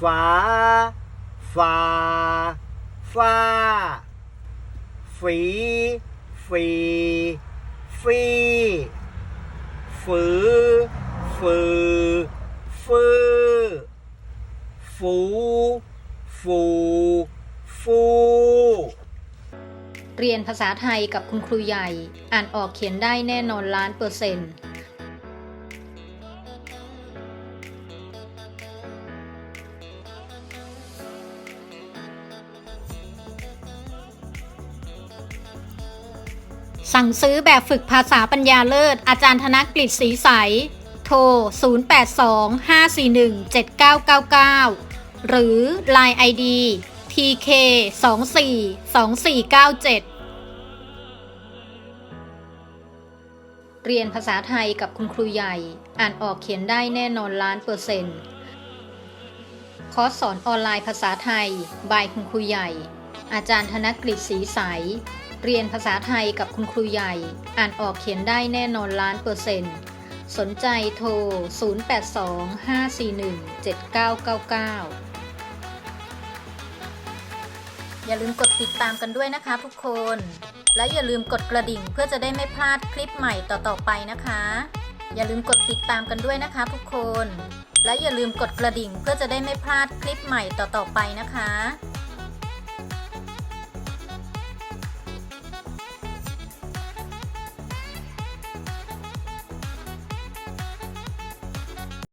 ฟ้า ฟ้า ฟ้า ฝีฝีฟีฝือฝือฟือฟูฟูฟูเรียนภาษาไทยกับคุณครูใหญ่ อ่านออกเขียนได้แน่นอนล้านเปอร์เซ็นต์ สั่งซื้อแบบฝึกภาษาปัญญาเลิศ อาจารย์ธนกฤษศรีใส โทร 0825417999 หรือ Line ID TK 24 2497 เรียนภาษาไทยกับคุณครูใหญ่ อ่านออกเขียนได้แน่นอนล้านเปอร์เซ็นต์คอร์สสอนออนไลน์ภาษาไทย บายคุณครูใหญ่ อาจารย์ธนกฤษศรีใส เรียนภาษาไทยกับคุณครูใหญ่ อ่านออกเขียนได้แน่นอนล้านเปอร์เซ็นต์ สนใจโทร 0825417999 อย่าลืมกดติดตามกันด้วยนะคะทุกคน และอย่าลืมกดกระดิ่งเพื่อจะได้ไม่พลาดคลิปใหม่ต่อๆไปนะคะ อย่าลืมกดติดตามกันด้วยนะคะทุกคน และอย่าลืมกดกระดิ่งเพื่อจะได้ไม่พลาดคลิปใหม่ต่อๆไปนะคะ